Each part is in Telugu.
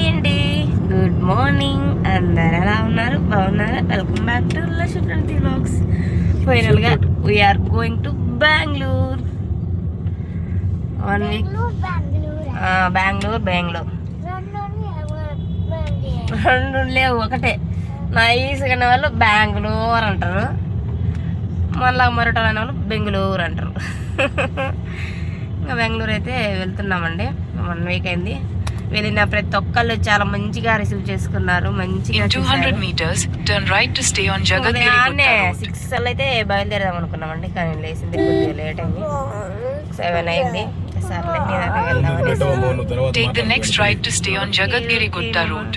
హాయ్ అండి. గుడ్ మార్నింగ్ అందరు ఎలా ఉన్నారు? బాగున్నారా? Welcome back to Lakshmi vlogs ఫైనల్గా we're going to Bengaluru one week Bengaluru Bengaluru రెండు లేవు ఒకటే. నైస్ అనే వాళ్ళు బెంగళూరు అంటారు. మళ్ళా మరొకటి అనే వాళ్ళు బెంగళూరు అంటారు. ఇంకా బెంగళూరు అయితే వెళ్తున్నామండి. వన్ వీక్ అయింది. వెళ్ళిన ప్రతి ఒక్కళ్ళు చాలా మంచిగా రిసీవ్ చేసుకున్నారు మంచిగా In 200 meters, turn right to stay on Jagadgiri ఉదయాన్నే Gutta Road. సిక్స్ అయితే బయలుదేరదాం అనుకున్నామండి కానీ లేచింది కొద్దిగా లేట్ అయింది. సెవెన్ అయింది. సర్లే నిదానంగా వెళ్దాం అనేసి. Take the next right to stay on Jagadgiri Gutta Road.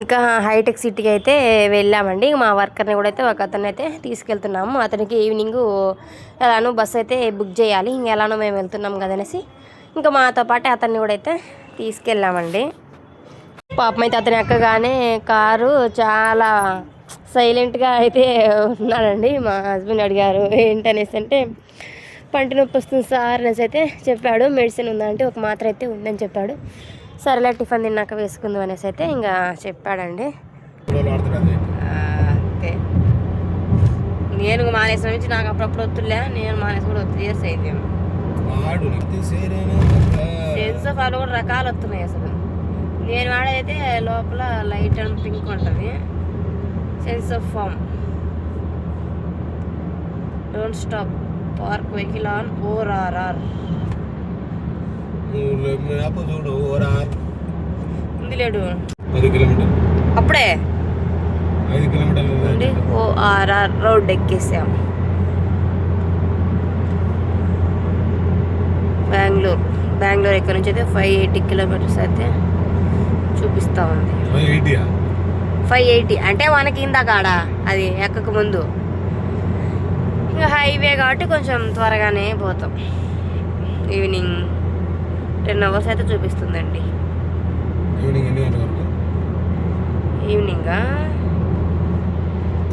ఇంకా హైటెక్ సిటీకి అయితే వెళ్ళామండి. మా వర్కర్ని కూడా అయితే ఒక అతను అయితే తీసుకెళ్తున్నాము. అతనికి ఈవినింగ్ ఎలానో బస్ అయితే బుక్ చేయాలి. ఇంక ఎలానో మేము వెళ్తున్నాం కదనేసి. ఇంకా మాతో పాటు అతన్ని కూడా అయితే తీసుకెళ్ళామండి. పాపం అయితే అతను ఎక్కగానే కారు చాలా సైలెంట్గా అయితే ఉన్నాడండి. మా హస్బెండ్ అడిగారు ఏంటనేసి అంటే పంటి నొప్పి వస్తుంది సార్ అనేసి అయితే చెప్పాడు. మెడిసిన్ ఉందా? అంటే ఒక మాత్ర అయితే ఉందని చెప్పాడు. సరేలే టిఫిన్ తిన్నాక వేసుకుందాం అనేసి అయితే ఇంకా చెప్పాడండి. అంతే. నేను మానేసిన నుంచి నాకు అప్పుడప్పుడు వద్దులే నేను మానేసి కూడా త్రీ ఇయర్స్ అయింది సెన్స్ ఆఫ్ కూడా రకాలు వస్తున్నాయి అసలు. నేను వాడేదైతే లోపల లైట్ అండ్ పింక్ ఉంటుంది. Sense of form don't stop park vehicle on O R R చూడు ఓరా ఉంది లేడు. పది అప్పుడే. ఐదు కిలోమీటర్లు ఓఆర్ఆర్ రోడ్ ఎక్కేసాం. బెంగళూరు. బెంగళూరు ఇక్కడ నుంచి అయితే ఫైవ్ ఎయిటీ కిలోమీటర్స్ అయితే చూపిస్తూ ఉంది. ఫైవ్ ఎయిటీ అంటే మనకి ఇందాక ఆడ అది ఎక్కక ముందు. ఇంకా హైవే కాబట్టి కొంచెం త్వరగానే పోతాం. ఈవినింగ్ టెన్ అవర్స్ అయితే చూపిస్తుందండి. ఈవినింగ్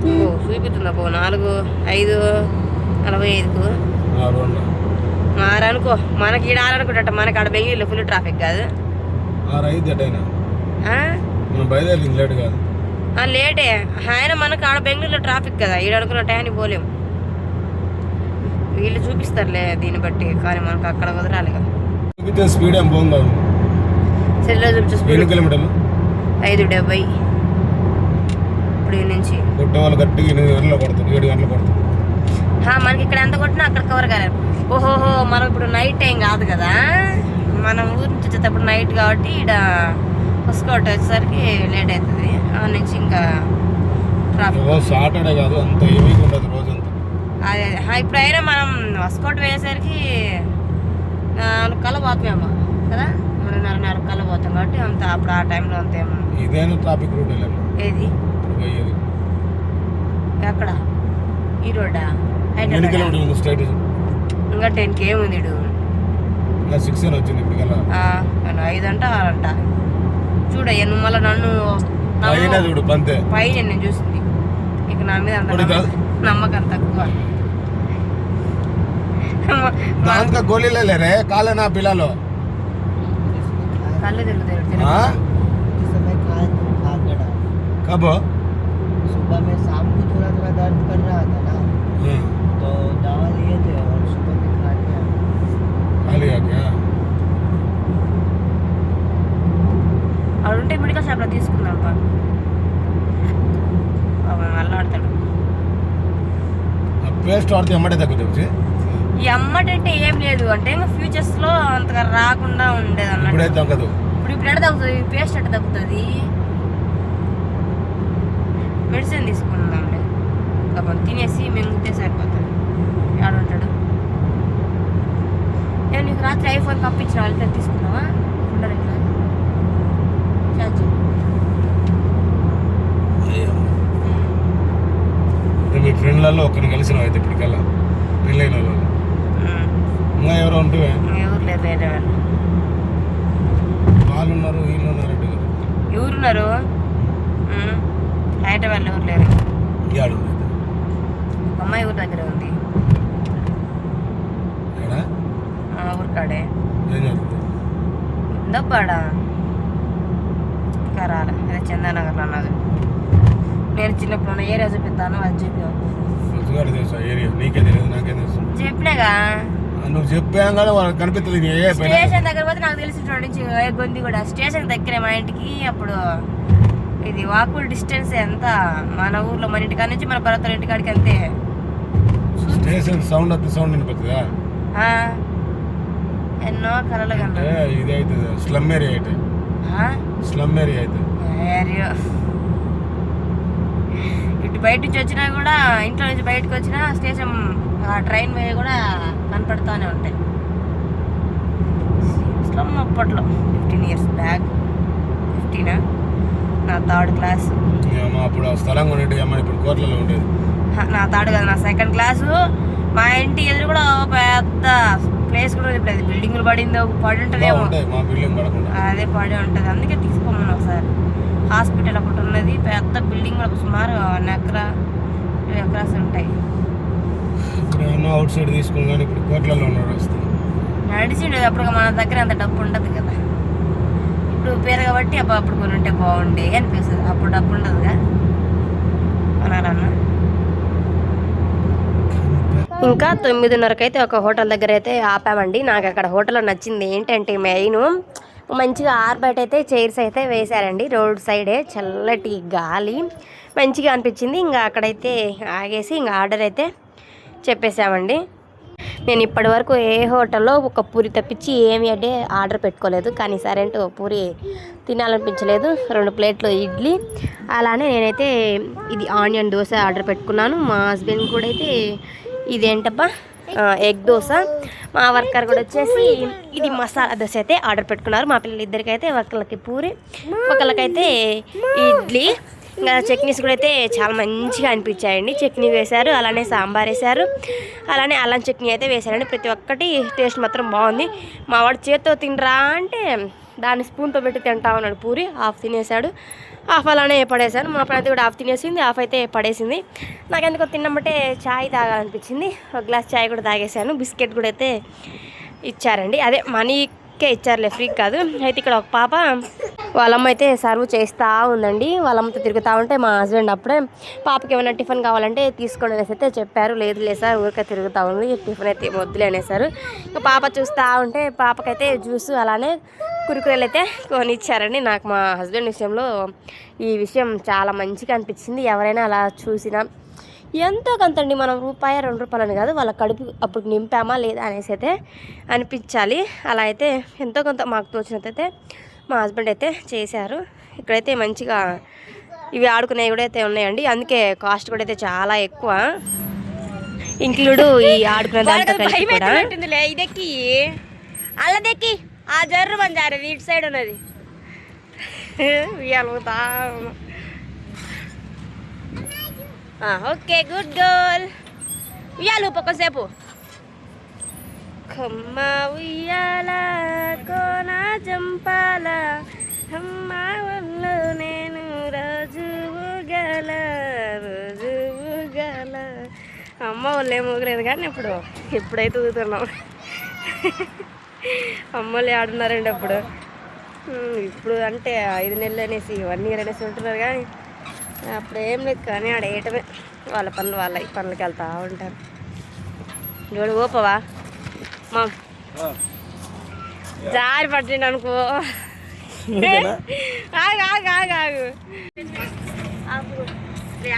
ఓ చూపిస్తుందా పో నాలుగు ఐదు నలభై ఐదుకు? మారనుకో. మనకి ఈడ ఆరనుకుంటా మనకి ఆడ బెంగళూరులో ఫుల్ ట్రాఫిక్ కాదు. లేట్ కాదు. ఆ, లేటే. ఆయన మనకు ఆడ బెంగళూరులో ట్రాఫిక్ కదా. ఈడ అనుకున్న టైంకి పోలేము వీళ్ళు చూపిస్తారులే దీన్ని బట్టి. కానీ మనకు అక్కడ కుదరాలి కదా. స్పీడ్ ఏం బాగుంది సెల్లో చూపించే స్పీడ్ కిలోమీటర్లు? ఐదు డెబ్బై. ఇప్పుడు నుంచి. కొట్టే వాళ్ళు కరెక్ట్గా ఎనిమిది గంటలు ఏడు మనకి ఇక్కడ ఎంత కొట్టినా అక్కడ కవర్ కాలేదు. ఓహోహో మనం ఇప్పుడు నైట్ టైం కాదు కదా? మనం ఊరి నుంచి వచ్చేటప్పుడు నైట్ కాబట్టి ఇక్కడ హుస్కోట్ వచ్చేసరికి లేట్ అవుతుంది. ఆ నుంచి ఇంకా ట్రాఫిక్ రోజు సాటర్డే కాదు అంత హెవీగా ఉండదు రోజంతా. అదే అదే. హా, ఇప్పుడు అయినా మనం హుస్కోట్ వేసేసరికి నాలుగు కళ్ళ పోతామేమో కదా? మనం నాలుగు కళ్ళ పోతాం కాబట్టి అంత అప్పుడు ఆ టైంలో అంత ఏమో ఇదేనా ట్రాఫిక్ రూట్ వెళ్ళాము ఏది? ఎక్కడ? ఈ రోడ్డా హైదరాబాద్ ఇంకా టెన్కి ఏముంది ఇడు ఇంకా సిక్స్ అని వచ్చింది ఇప్పటికల్లా నేను ఐదు అంట ఆరు అంట చూడయ్యా నువ్వు మళ్ళీ నన్ను నమ్ము. అయినా చూడు పంతే పైన నేను చూసింది ఇక నా మీద అంత ఇప్పుడు కాదు. నమ్మకం- నమ్మకం తక్కువ మ- మ- దాంట్లో గోళీలే లేరే కాలేనా పిల్లలు కళ్ళు తిరుగుతాయి ఆ? इस समय खा खा गड़ा కబో सुबह में शाम को थोड़ा थोड़ा दर्द कर रहा था ना तो दवा लिए थे అవి ఉంటే మెడికల్ షాప్లో తీసుకుందాం పా. అల్లాడతాడు పేస్ట్ వాడితే ఎమ్మడే తగ్గుతుంది అమ్మటంటే ఏం లేదు. అంటే ఇంకా ఫ్యూచర్స్లో అంతగా రాకుండా ఉండేది ఇప్పుడే అన్నట్టు తగ్గదు? ఇప్పుడు ఇప్పుడు ఎక్కడ తగ్గుతుంది పేస్ట్ ఎట్ట తగ్గుతుంది? మెడిసిన్ తీసుకుందాంలే. పాపం తినేసి మింగితే సరిపోతుంది. ఉంటాడు నేను నీకు రాత్రి ఐఫోన్ పంపించిన వాళ్ళతో తీసుకున్నావా? ఉండరు ఇట్లా. ఛార్జింగ్ అంటే మీ ఫ్రెండ్లలో ఒకరిని కలిసిన అయితే ఇప్పటికల్లా పెళ్ళైన వాళ్ళు. ఇంకా ఎవరో ఉంటే ఎవరు లేరు వేరే వాళ్ళు. వాళ్ళు ఉన్నారు వీళ్ళు ఉన్నారు అంటే ఎవరున్నారు హైదరాబాద్లో ఎవరు లేరు? ఇయాడు ఒక అమ్మాయి ఊరి దగ్గర ఉంది. ఏం జరుగుతుంది దబ్బాడా రాలే అదే చందానగర్లో ఉన్నది నేను చిన్నప్పుడు ఉన్న ఏరియా చూపిస్తాను అది తెలుసు చెప్పినాగా నువ్వు చెప్పాం కదా వాళ్ళకి కనిపిస్తుంది స్టేషన్ దగ్గర పోతే నాకు తెలిసి ఇటు నుంచి ఏ గొంది కూడా స్టేషన్ దగ్గరే మా ఇంటికి అప్పుడు ఇది వాకుల్ డిస్టెన్స్ ఎంత మన ఊర్లో మన ఇంటికాడ నుంచి మన పర్వతాల ఇంటికాడికి అంతే. స్టేషన్ సౌండ్ అంత సౌండ్ వినిపిస్తుందా ఎన్నో కలలు కన్నా ఇది అవుతుంది స్లమ్ ఏరియా అయితే. స్లమ్ ఏరియా అయితే. ఏరియో. ఇటు బయట నుంచి వచ్చినా కూడా ఇంట్లో నుంచి బయటకు వచ్చినా స్టేషన్ ఆ ట్రైన్ వే కూడా కనపడుతూనే ఉంటాయి. స్లమ్ అప్పట్లో. Fifteen years back. ఫిఫ్టీనా? నా థర్డ్ క్లాస్. అప్పుడు స్థలం కొనేటి అమ్మ ఇప్పుడు కోట్లలో ఉండేది. నా థర్డ్ కదా నా సెకండ్ క్లాసు. మా ఇంటి ఎదురు కూడా పెద్ద ప్లేస్ కూడా. ఇప్పుడు అది బిల్డింగ్లు పడింది ఒక పడి ఉంటుందేమో. అదే పడి ఉంటుంది. అందుకే తీసుకోమని ఒకసారి. హాస్పిటల్ ఒకటి ఉన్నది. పెద్ద బిల్డింగ్ కూడా సుమారు ఎకరా టూ ఎకరాస్ ఉంటాయి. అవుట్ సైడ్ తీసుకుని ఇప్పుడు కోట్లలో నడిచిండు. అప్పుడు మన దగ్గర అంత డబ్బు ఉండదు కదా. ఇప్పుడు పేరు కాబట్టి అప్పుడు కొని ఉంటే బాగుండే అనిపిస్తుంది. అప్పుడు డబ్బు ఉండదుగా. అన్నారన్న? ఇంకా తొమ్మిదిన్నరకు అయితే ఒక హోటల్ దగ్గర అయితే ఆపామండి. నాకు అక్కడ హోటల్లో నచ్చింది ఏంటంటే మెయిన్. మంచిగా ఆర్బైట్ అయితే చైర్స్ అయితే వేశారండి. రోడ్ సైడే చల్లటి గాలి. మంచిగా అనిపించింది. ఇంకా అక్కడైతే ఆగేసి ఇంకా ఆర్డర్ అయితే చెప్పేశామండి. నేను ఇప్పటి వరకు ఏ హోటల్లో ఒక పూరి తప్పించి ఏమి అంటే ఆర్డర్ పెట్టుకోలేదు. కానీ సరే ఒక పూరి తినాలనిపించలేదు. రెండు ప్లేట్లు ఇడ్లీ. అలానే నేనైతే ఇది ఆనియన్ దోశ ఆర్డర్ పెట్టుకున్నాను. మా హస్బెండ్ కూడా అయితే ఇదేంటబ్బా? ఎగ్ దోశ. మా వర్కర్ కూడా వచ్చేసి ఇది మసాలా దోశ అయితే ఆర్డర్ పెట్టుకున్నారు. మా పిల్లలు ఇద్దరికి అయితే ఒకళ్ళకి పూరి ఒకళ్ళకైతే ఇడ్లీ. ఇంకా చట్నీస్ కూడా అయితే చాలా మంచిగా అనిపించాయండి. చట్నీ వేశారు అలానే సాంబార్ వేశారు అలానే అల్లం చట్నీ అయితే వేశారండి. ప్రతి ఒక్కటి టేస్ట్ మాత్రం బాగుంది. మా వాడు చేత్తో తినరా అంటే దాన్ని స్పూన్తో పెట్టి తింటా ఉన్నాడు పూరి. హాఫ్ తినేశాడు. హాఫ్ అలానే పడేశాను. మా ఫ్రెండ్ కూడా హాఫ్ తినేసింది హాఫ్ అయితే పడేసింది. నాకు ఎందుకో తిన్నమంటే చాయ్ తాగాలనిపించింది. ఒక గ్లాస్ చాయ్ కూడా తాగేశాను. బిస్కెట్ కూడా అయితే ఇచ్చారండి. అదే మనీకే ఇచ్చారులే ఫ్రీ కాదు. అయితే ఇక్కడ ఒక పాప వాళ్ళమ్మ అయితే సర్వ్ చేస్తూ ఉందండి. వాళ్ళమ్మతో తిరుగుతూ ఉంటే మా హస్బెండ్ అప్పుడే పాపకి ఏమైనా టిఫిన్ కావాలంటే తీసుకోండి అనేసి అయితే చెప్పారు. లేదు లేదు సార్ ఊరికే తిరుగుతూ ఉంది. టిఫిన్ అయితే వద్దులే అనేసారు. ఇంకా పాప చూస్తూ ఉంటే పాపకైతే జ్యూస్ అలానే కురుకురేలు అయితే కొనిచ్చారండి. నాకు మా హస్బెండ్ విషయంలో ఈ విషయం చాలా మంచిగా అనిపించింది. ఎవరైనా అలా చూసినా ఎంతో కొంతండి మనం రూపాయి రెండు రూపాయలని కాదు వాళ్ళ కడుపు అప్పుడు నింపామా లేదా అనేసి అయితే అనిపించాలి. అలా అయితే ఎంతో కొంత మాకు తోచినట్టయితే మా హస్బెండ్ అయితే చేశారు. ఇక్కడైతే మంచిగా ఇవి ఆడుకునేవి కూడా అయితే ఉన్నాయండి. అందుకే కాస్ట్ కూడా అయితే చాలా ఎక్కువ. ఇంక్లూడ్ ఈ ఆడుకునే దాంతో కలిపి కూడా. ఇదెక్కి. అల్లదెక్కి. ఆ జర్రు బంజారు ఇటు సైడ్ ఉన్నది. ఉయ్యాలుతా ఓకే గుడ్ గర్ల్. ఉయ్యాలు పక్కసేపు కమ్మ ఉయ్యాల కోన జంపాల. అమ్మ వల్లు నేను రోజు ఊగల రోజు ఊగల. అమ్మ వాళ్ళు ఏం ఊగలేదు కానీ ఇప్పుడు ఇప్పుడైతే ఊగుతున్నాం. అమ్మలు ఆడున్నారండి అప్పుడు. ఇప్పుడు అంటే ఐదు నెలలు అనేసి వన్ ఇయర్ అనేసి ఉంటున్నారు కానీ అప్పుడు ఏం లేదు కానీ ఆడ వేయటమే వాళ్ళ పనులు వాళ్ళ ఈ పనులకి వెళ్తా ఉంటారు. చూడు ఓపవా మా జారి పట్టిండు అనుకో. ఆగు ఆగు ఆగు ఆగు.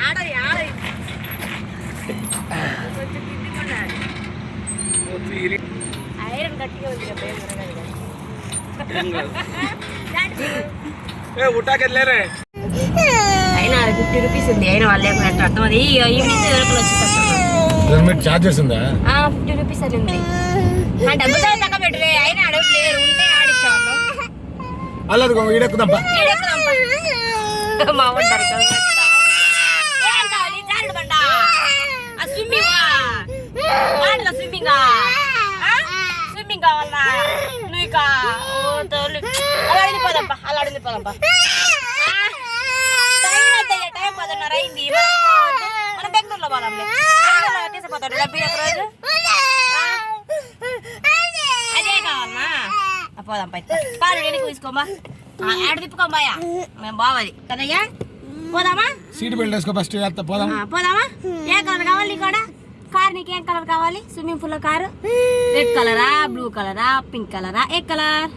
ఆడది ఆడది కొంచెం. ఐరన్ గట్టిగా కదా. అయినా ఫిఫ్టీ రూపీస్ ఉంది అయినా వాళ్ళు లేకుండా అర్థం అది? ఈవినింగ్ ఉందా? ఫిఫ్టీ రూపీస్ అని ఉంది. తగ్గ పెట్టరే అయినా అడగ లేరు ఉంటే ఆడిచ్చేవాళ్ళం అల్లది ఈడెక్కుదాంపా ఈడెక్కుదాంపా. మా వాడు దొరకదు. ఏం కావాలి? జారుడు బండ? ఆ స్విమ్మింగ్ వాటిలో స్విమ్మింగ్ స్విమ్మింగ్ కావాలా నువ్వు ఇక ఓ తోలు అలా అడిగి పోదాంపా టైం పదిన్నర అయింది. మనం బెంగళూరులో పోదాంలే బెంగళూరులో ఒక రోజు? అదే పోదాం పై. పాలు నేను ఆడ మేము కదయ్యా? పోదామా? సీట్ బెల్ట్ వేసుకో ఫస్ట్ చేస్తా పోదాం. ఆ, పోదామా? ఏ కలర్ కావాలి కార్ నీకు ఏం కలర్ కావాలి? Swimming pool car? రెడ్ కలరా బ్లూ కలరా పింక్ కలరా? ఏ కలర్?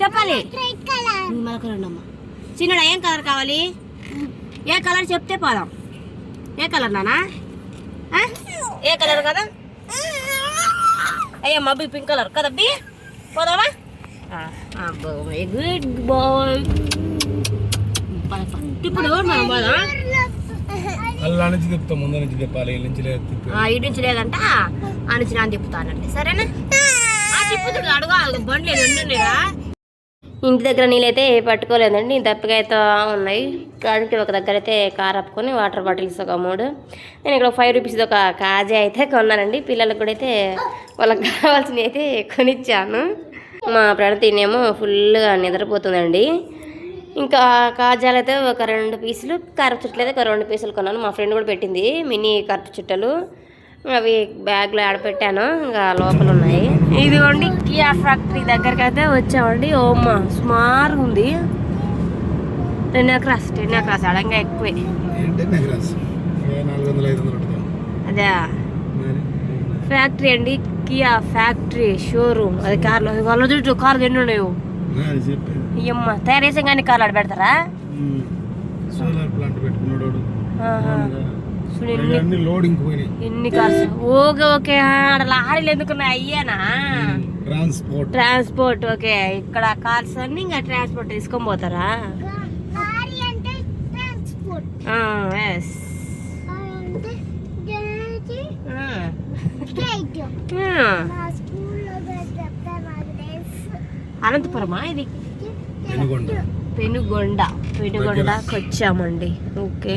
చెప్పాలి. మలకరండమ్మా చిన్నడా ఏం కలర్ కావాలి? ఏ కలర్ చెప్తే పోదాం. ఏ కలర్ నానా? ఏ కలర్ కదా? అయ్యా మబ్బి పింక్ కలర్ కదా బి పోదామా? గుడ్ బాయ్ ఇప్పుడు మనం పోదాం? అల్లా నుంచి తిప్పుతాం ముందు నుంచి తిప్పాలి ఈ నుంచి లేదు తిప్పి. ఆ, ఇటు నుంచి లేదంట. ఆ నుంచి నా తిప్పుతానండి సరేనా? ఆ తిప్పుతుంది అడుగు బండ్లు ఉండున్నాయిరా ఇంటి దగ్గర నీళ్ళైతే పట్టుకోలేదండి దప్పిగా అయితే ఉన్నాయి. దానికి ఒక దగ్గర అయితే కార్ అప్పుకొని వాటర్ బాటిల్స్ ఒక మూడు. నేను ఇక్కడ ఫైవ్ రూపీస్ ఒక కాజా అయితే కొన్నానండి. పిల్లలకు కూడా అయితే వాళ్ళకి కావాల్సినవి అయితే కొనిచ్చాను. మా ప్రణతినేమో ఫుల్గా నిద్రపోతుందండి. ఇంకా కాజాలు అయితే ఒక రెండు పీసులు కరపు చుట్టలు అయితే ఒక రెండు పీసులు కొన్నాను. మా ఫ్రెండ్ కూడా పెట్టింది మినీ కరపు చుట్టలు. అవి బ్యాగ్లో ఆడపెట్టాను ఇంకా లోపల ఉన్నాయి ఇదిగోండి కియా ఫ్యాక్టరీ దగ్గరికి అయితే వచ్చామండి ఓమ్మ సుమారు ఉంది. టెన్ క్రాస్ టెన్ క్రాస్ అడంగా ఎక్కువే. అదే. ఫ్యాక్టరీ అండి కియా ఫ్యాక్టరీ షోరూమ్. అది కార్లో వాళ్ళ చుట్టూ కార్లు ఎన్ని ఉన్నాయో అయ్యమ్మ తయారు చేసాం కానీ కార్లు ఆడ పెడతారా సోలార్ ప్లాంట్ పెట్టుకున్నాడు. చూడు ఎన్ని అన్ని లోడింగ్ పోయినాయి. ఎన్ని కార్స్? Okay okay. ఆడ లారీలు ఎందుకున్నాయి అయ్యానా? ట్రాన్స్పోర్ట్. Transport okay. ఇక్కడ కార్స్ అన్ని ఇంకా ట్రాన్స్పోర్ట్ తీసుకొని పోతారా? ఎస్ అనంతపురమా ఇది? పెనుగొండ. పెనుగొండ. పెనుగొండకి వచ్చామండి. ఓకే.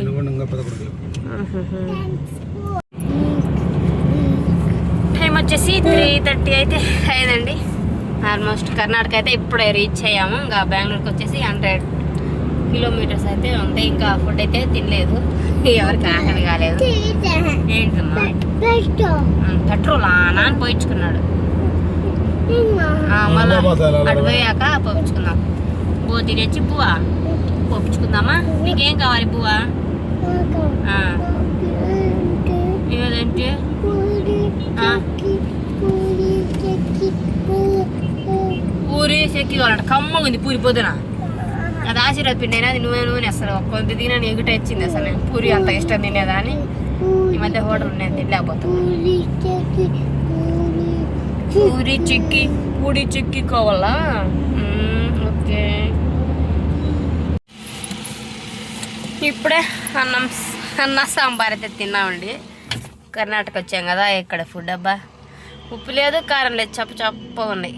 టైం వచ్చేసి త్రీ థర్టీ అయితే అయిందండి. ఆల్మోస్ట్ కర్ణాటక అయితే ఇప్పుడే రీచ్ అయ్యాము. ఇంకా బెంగళూరుకి వచ్చేసి హండ్రెడ్ కిలోమీటర్స్ అయితే ఉంది. ఇంకా ఫుడ్ అయితే తినలేదు. ఎవరికి ఆకలి కాలేదు. ఏంటమ్మా? పెట్రోల్ నాన్న పోయించుకున్నాడు. మళ్ళీ అటు పోయాక పోపించుకుందాం బో తినేసి బువ్వా? పోపించుకుందామా నీకేం కావాలి బువ్వా? ఏదంటే? పూరి చెక్కి కావాలంట కమ్మగా ఉంది పూరి పొద్దున. అది ఆశీర్వాద పిండి అయినా అది నూనె నూనె అసలు. కొంత తిన ఎగుట వచ్చింది అసలు. నేను పూరి అంత ఇష్టం తినేదా అని. ఈ మధ్య హోటల్ నేను తినలేకపోతాను పూరి చిక్కి పూడి చిక్కి కావాలా? ఓకే. ఇప్పుడే అన్నం అన్న సాంబార్ అయితే తిన్నామండి. కర్ణాటక వచ్చాం కదా ఇక్కడ ఫుడ్ అబ్బా. ఉప్పు లేదు కారం లేదు చప్ప చప్ప ఉన్నాయి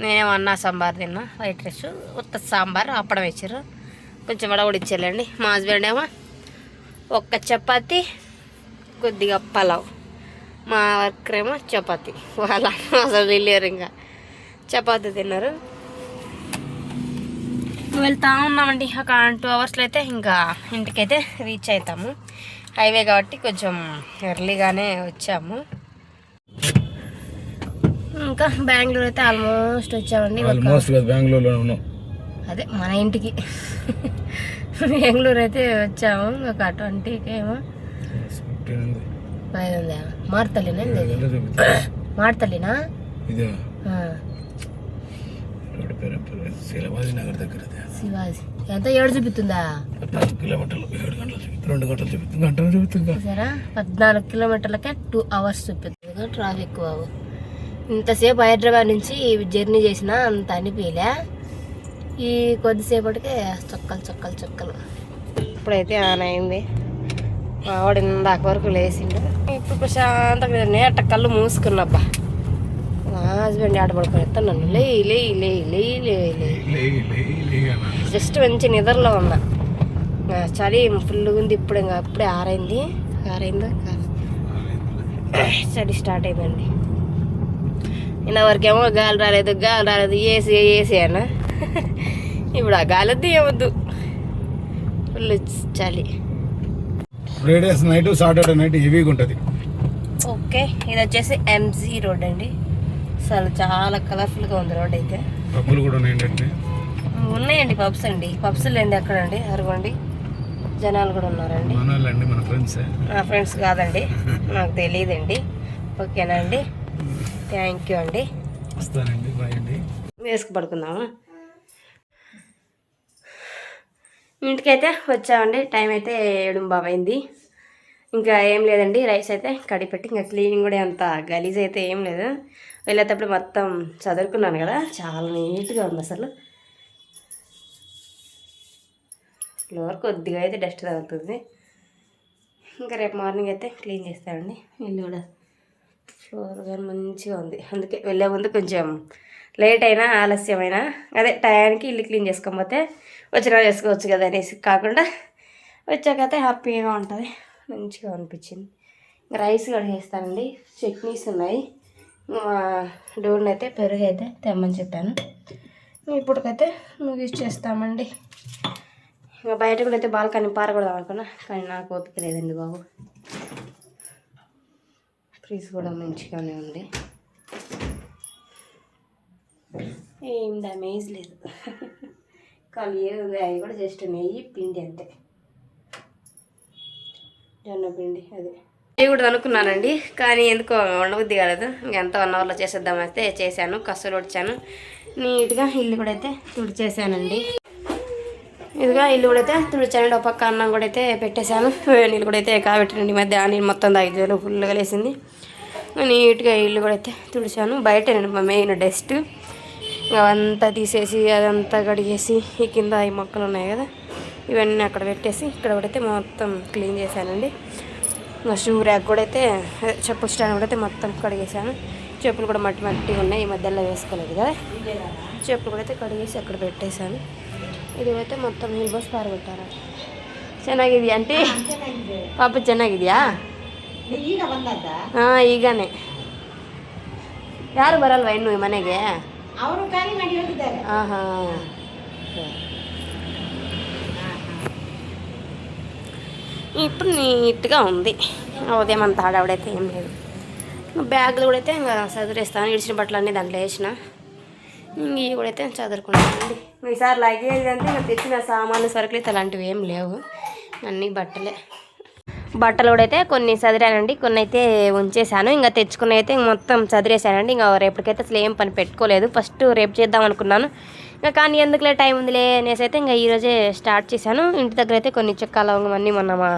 నేనేమో అన్న సాంబార్ తిన్నా వైట్ రైస్ ఉత్త సాంబార్ అప్పడం వేసారు. కొంచెం వడ కూడా ఇచ్చారండి మా హస్బెండ్ ఏమో ఒక్క చపాతి కొద్దిగా పలావ్. మా వర్కర్ ఏమో చపాతి. వాళ్ళ అసలు వెళ్ళారు ఇంకా. చపాతి తిన్నారు. వెళ్తా ఉన్నామండి. ఒక టూ అవర్స్లో అయితే ఇంకా ఇంటికైతే రీచ్ అవుతాము హైవే కాబట్టి కొంచెం ఎర్లీగానే వచ్చాము. ఇంకా బెంగళూరు అయితే ఆల్మోస్ట్ వచ్చామండి. ఆల్మోస్ట్ బెంగళూరులో ఉన్నాం. అదే మన ఇంటికి. బెంగళూరు అయితే వచ్చాము. ఒక ట్వంటీకి ఏమో. ఐదు ఉందా శిలవాజీ నగర్ దగ్గర. శివాజీ. ఎంత ఏడు చూపిస్తుందా? పద్నాలుగు కిలోమీటర్లు ఏడు గంటలు చూపిస్తుంది రెండు గంటలు చూపిస్తుంది గంటలు చూపిస్తుంది సరే పద్నాలుగు కిలోమీటర్లకే టూ అవర్స్ చూపిస్తుంది. ట్రాఫిక్ బాబు. ఇంతసేపు హైదరాబాద్ నుంచి జర్నీ చేసినా అంత అనిపించలే. ఈ కొద్దిసేపటికే చొక్కలు చొక్కలు చొక్కలు. ఇప్పుడైతే ఆన్ అయింది. మా ఆవిడ ఇందాక వరకు లేచిండు. ఇప్పుడు ప్రశాంతంగా నేట కళ్ళు మూసుకున్నబ్బా మా హస్బెండ్ ఆడ పడుకొని నన్ను లే లే లే లే లే లే. జస్ట్ మంచి నిద్రలో ఉన్నా. చలి ఫుల్గా ఉంది ఇప్పుడు ఇంకా అప్పుడే ఆరైంది. ఆరైందో? కాదు. చలి స్టార్ట్ అయిందండి. ఇలా వరకేమో గాలి రాలేదు గాలి రాలేదు ఏసీ ఏసీ అన్న. ఇప్పుడు ఆ గాలి వద్దు ఏమొద్దు. ఫుల్ చలి. ఫ్రైడేస్ నైట్ సాటర్డే నైట్ హెవీగా ఉంటుంది. ఓకే ఇది వచ్చేసి ఎంజీ రోడ్ అండి. అసలు చాలా కలర్ఫుల్గా ఉంది రోడ్ అయితే. డబ్బులు కూడా ఉన్నాయండి ఉన్నాయండి పబ్స్ అండి. పబ్స్ లేండి ఎక్కడండి? అరగండి. జనాలు కూడా ఉన్నారండి. మన ఫ్రెండ్సే నా ఫ్రెండ్స్ కాదండి. నాకు తెలియదండి. ఓకేనా అండి? థ్యాంక్ యూ అండి. వస్తానండి బాయ్ అండి. వేసుకు పడుకుందామా? ఇంటికైతే వచ్చామండి. టైం అయితే ఏడు బాబైంది ఇంకా ఏం లేదండి. రైస్ అయితే కడిపెట్టి ఇంకా క్లీనింగ్ కూడా అంత గలీజ్ అయితే ఏం లేదు. వెళ్ళేటప్పుడు మొత్తం చదువుకున్నాను కదా చాలా నీట్గా ఉంది అసలు. ఫ్లోర్ కొద్దిగా అయితే డస్ట్ తగులుతుంది ఇంకా రేపు మార్నింగ్ అయితే క్లీన్ చేస్తానండి. ఇల్లు కూడా ఫ్లోర్ కానీ మంచిగా ఉంది. అందుకే వెళ్ళే ముందు కొంచెం లేట్ అయినా ఆలస్యమైనా అదే టయానికి ఇల్లు క్లీన్ చేసుకోకపోతే వచ్చినా చేసుకోవచ్చు కదా అనేసి కాకుండా వచ్చాకైతే హ్యాపీగా ఉంటుంది. మంచిగా అనిపించింది. ఇంకా రైస్ చేస్తానండి. చట్నీస్ ఉన్నాయి. డోర్ని అయితే పెరుగు అయితే తెమ్మని చెప్పాను. ఇప్పటికైతే ముగిసి చేస్తామండి ఇంకా బయట కూడా అయితే బాల్కనీ పారకూడదాం అనుకున్నా కానీ నాకు ఓపిక లేదండి బాబు. ఫ్రీజ్ కూడా మంచిగానే ఉంది. ఏం డ్యామేజ్ లేదు. కానీ ఉంది? అవి కూడా జస్ట్ నెయ్యి పిండి అంతే. జొన్న పిండి అదే. నేను కూడా అనుకున్నానండి కానీ ఎందుకో ఉండబుద్ధి కాలేదు. ఎంత వన్ అవర్లో చేసేద్దామైతే చేశాను కసులు వచ్చాను నీట్గా ఇల్లు కూడా అయితే తుడిచేసానండి ఇదిగా ఇల్లు కూడా అయితే తుడిచానండి ఒక పక్క అన్నం కూడా అయితే పెట్టేశాను. నీళ్ళు కూడా అయితే కాబట్టినండి ఈ మధ్య ఆ నీళ్ళు మొత్తం తాగి ఫుల్గా లేసింది. నీట్గా ఇల్లు కూడా అయితే తుడిచాను బయట మెయిన్ డస్ట్. అవంతా తీసేసి అదంతా కడిగేసి ఈ కింద ఈ మొక్కలు ఉన్నాయి కదా ఇవన్నీ అక్కడ పెట్టేసి ఇక్కడ కూడా అయితే మొత్తం క్లీన్ చేశానండి. షూ ర్యాక్ కూడా అయితే అదే చెప్పుల స్టాండ్ కూడా అయితే మొత్తం కడిగేసాను చెప్పులు కూడా మట్టి మట్టి ఉన్నాయి ఈ మధ్యలో వేసుకోలేదు కదా చెప్పులు కూడా అయితే కడిగేసి అక్కడ పెట్టేశాను ఇది అయితే మొత్తం నీళ్ళు పోసి పారబెట్టారు ಚೆನ್ನಾಗಿದೆಯಾ ಆಂಟಿ ಪಾಪ ಚೆನ್ನಾಗಿದೆಯಾ ಹಾಂ ಈಗನೇ ಯಾರು ಬರಲ್ವಾ ಇನ್ನು ಈ ಮನೆಗೆ ಅವರು ಖಾಲಿ ಮಾಡಿ ಹೋಗಿದ್ದಾರೆ ಹಾಂ ಹಾಂ ఇప్పుడు నీట్గా ఉంది ఉదయం అంత ఆడవిడైతే ఏం లేదు. బ్యాగులు కూడా అయితే ఇంకా చదివేస్తాను ఇడిచిన బట్టలు అన్నీ దాంట్లో వేసిన. ఇంక ఇవి కూడా అయితే చదువుకున్నానండి ఈసారి లగేజ్ అంటే ఇంకా తెచ్చిన సామాన్లు సరుకులు అయితే అలాంటివి ఏం లేవు. అన్నీ బట్టలే. బట్టలు కూడా అయితే కొన్ని చదిరానండి కొన్ని అయితే ఉంచేసాను ఇంకా తెచ్చుకున్న అయితే మొత్తం చదిరేసానండి ఇంకా రేపటికైతే అసలు ఏం పని పెట్టుకోలేదు. ఫస్ట్ రేపు చేద్దాం అనుకున్నాను. ఇంకా కానీ ఎందుకులే టైం ఉందిలే అనేసి అయితే ఇంకా ఈరోజే స్టార్ట్ చేశాను. ఇంటి దగ్గర అయితే కొన్ని చెక్క లవంగం మొన్న మా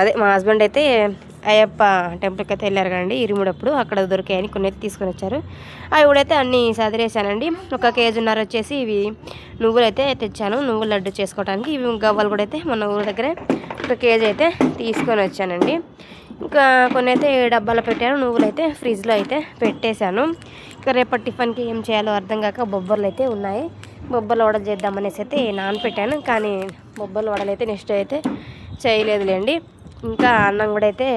అదే మా హస్బెండ్ అయితే అయ్యప్ప టెంపుల్కి అయితే వెళ్ళారు కదండి ఇరుముడప్పుడు. అక్కడ దొరికాయని కొన్ని అయితే తీసుకొని వచ్చారు. అవి కూడా అయితే అన్నీ సదిరేసానండి. ఒక కేజీన్నర వచ్చేసి ఇవి నువ్వులు అయితే తెచ్చాను. నువ్వులు లడ్డు చేసుకోవడానికి ఇవి గవ్వలు కూడా అయితే మన ఊరి దగ్గరే ఒక కేజీ అయితే తీసుకొని వచ్చానండి. ఇంకా కొన్ని అయితే డబ్బాలో పెట్టాను. నువ్వులు అయితే ఫ్రిడ్జ్లో అయితే పెట్టేశాను. ఇంకా రేపటి టిఫిన్కి ఏం చేయాలో అర్థం కాక బొబ్బర్లు అయితే ఉన్నాయి. బొబ్బర్లు వడలు చేద్దామనేసి అయితే నానపెట్టాను. కానీ బొబ్బర్లు వడలు అయితే నెక్స్ట్ అయితే చేయలేదులేండి. ఇంకా అన్నం కూడా అయితే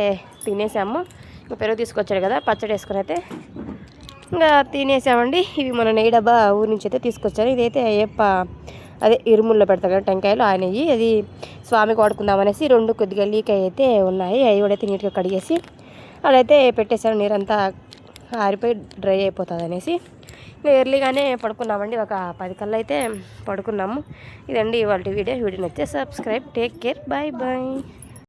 తినేసాము. ఇంకా పెరుగు తీసుకొచ్చాడు కదా పచ్చడి వేసుకొని అయితే ఇంకా తినేసామండి. ఇవి మన నెయ్యి డబ్బా ఊరి నుంచి అయితే తీసుకొచ్చాను ఇదైతే అయ్యప్ప అదే ఇరుముల్లో పెడతారు కదా టెంకాయలు ఆ నెయ్యి. అది స్వామికి వాడుకుందామనేసి రెండు కొద్దిగా లీక్ అయితే ఉన్నాయి. అవి కూడా అయితే నీట్గా కడిగేసి అదైతే పెట్టేశాను నీరంతా ఆరిపోయి డ్రై అయిపోతుంది అనేసి ఎర్లీగానే పడుకున్నామండి. ఒక పది కల్లా అయితే పడుకున్నాము. ఇదండి ఇవాళ వీడియో. వీడియో నచ్చితే subscribe take care. Bye bye.